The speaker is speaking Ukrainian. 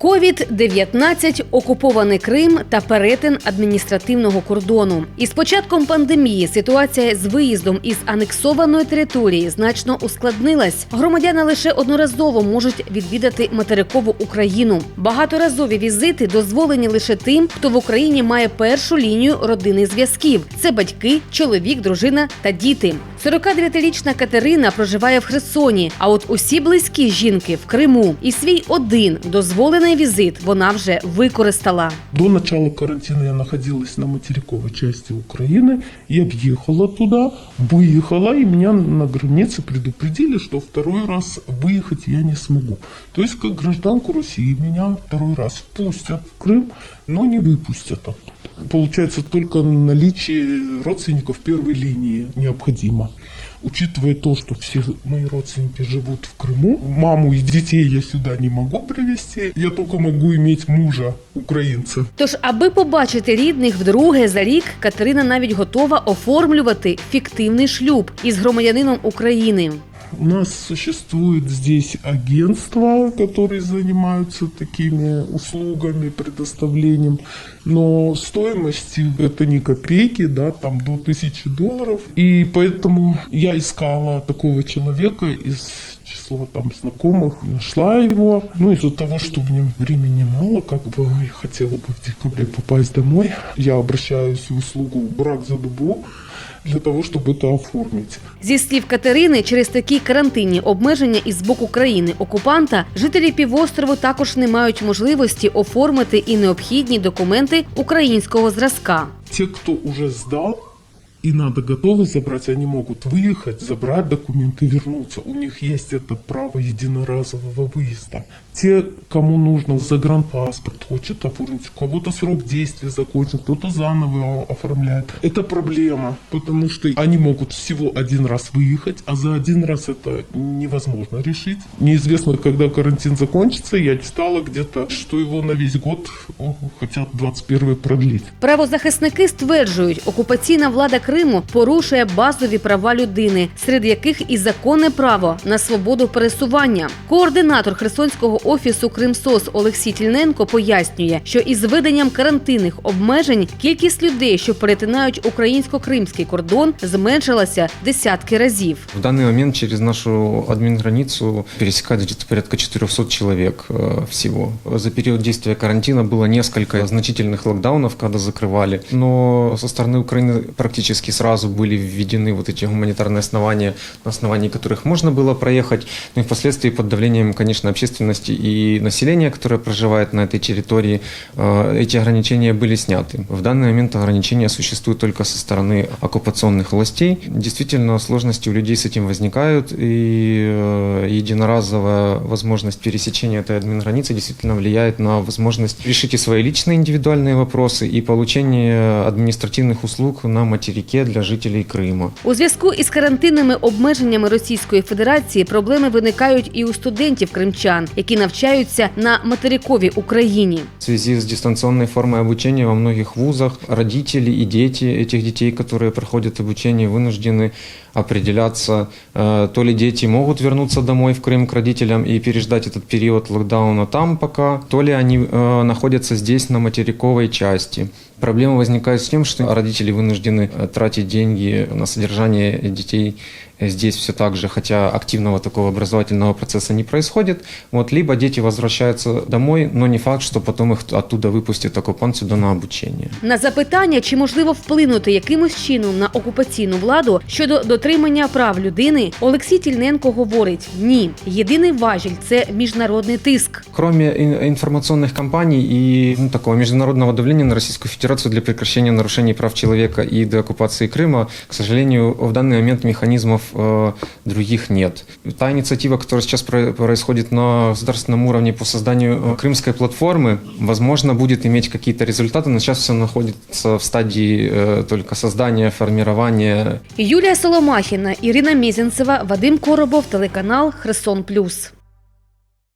Ковід-19, окупований Крим та перетин адміністративного кордону. Із початком пандемії ситуація з виїздом із анексованої території значно ускладнилась. Громадяни лише одноразово можуть відвідати материкову Україну. Багаторазові візити дозволені лише тим, хто в Україні має першу лінію родини зв'язків: це батьки, чоловік, дружина та діти. 49-річна Катерина проживає в Херсоні. А от усі близькі жінки в Криму і свій один дозволений візит вона вже використала. До начала карантина я находилась на материковой части Украины. Я въехала туда, выехала, и меня на границе предупредили, что второй раз выехать я не смогу. То есть, как гражданку России, меня второй раз впустят в Крым, но не выпустят оттуда. Получается, только наличие родственников первой линии необходимо. Учитывая то, что все мои родственники живут в Крыму, маму и детей я сюда не могу привезти, я только могу иметь мужа українця. Тож, аби побачити рідних вдруге за рік, Катерина навіть готова оформлювати фіктивний шлюб із громадянином України. У нас существует здесь агентства, которые занимаются такими услугами, предоставлением, но стоимости это не копейки, да, там до тысячи долларов. И поэтому я искала такого человека из числа там знакомых, нашла его. Ну, из-за того, что у меня времени мало, как бы я хотела бы в декабре попасть домой, я обращаюсь в услугу «Брак за добу», для того, чтобы это оформить. Зі слів Катерини, через такі карантинні обмеження із боку країни окупанта жителі півострову також не мають можливості оформити і необхідні документи українського зразка. Те, кто уже сдал И надо готовы забрать, они могут выехать, забрать документы, вернуться. У них есть это право единоразового выезда. Те, кому нужно загранпаспорт, хочет оформить, у кого-то срок действия закончен, кто-то заново его оформляет. Это проблема, потому что они могут всего один раз выехать, а за один раз это невозможно решить. Неизвестно, когда карантин закончится. Я читала где-то, что его на весь год хотят 21 продлить. Правозахисники стверджують, окупаційна влада Криму порушує базові права людини, серед яких і законне право на свободу пересування. Координатор Херсонського офісу Кримсос Олексій Тільненко пояснює, що із введенням карантинних обмежень кількість людей, що перетинають українсько-кримський кордон, зменшилася десятки разів. В данный момент через нашу админграницу пересекает где-то порядка 400 человек э, всего. За период действия карантина было несколько значительных локдаунов, когда закрывали, но со стороны Украины практически сразу были введены вот эти гуманитарные основания, на основании которых можно было проехать, ну и впоследствии под давлением, конечно, общественности и населения, которое проживает на этой территории, э, эти ограничения были сняты. В данный момент ограничения существуют только со стороны оккупационных властей. Действительно, сложности у людей с этим возникают, и э, единоразовая возможность пересечения этой админграницы действительно влияет на возможность решить и свои личные индивидуальные вопросы, и получение административных услуг на материке для жителей Крыма. У зв'язку із карантинними обмеженнями Російської Федерації проблеми виникають і у студентів кримчан, які навчаються на материковій Україні. В связи с дистанционной формой обучения во многих вузах родители и дети этих детей, которые проходят обучение, вынуждены определяться, э, то ли дети могут вернуться домой в Крым к родителям и переждать этот период локдауна там пока, то ли они э, находятся здесь на материковой части. Проблема возникает с тем, что родители вынуждены э, тратить деньги на содержание детей здесь все так же, хотя активного такого образовательного процесса не происходит. Вот, либо дети возвращаются домой, но не факт, что потом их оттуда выпустят оккупант сюда на обучение. На запитання, чи можливо вплинути якимось чином на окупаційну владу щодо дотримання прав людини, Олексій Тільненко говорить: ні, єдиний важіль це міжнародний тиск. Кроме ин- информационных кампаний и ну, такого международного давления на Российскую Федерацию для прекращения нарушений прав человека и деоккупации Крыма, к сожалению, в данный момент механизмов э, других нет. Та инициатива, которая сейчас про- происходит на государственном уровне по созданию э, крымской платформы, возможно, будет иметь какие-то результаты, но сейчас все находится в стадии э, только создания, формирования Юлія Соломахіна, Ірина Мізінцева, Вадим Коробов, телеканал Херсон Плюс.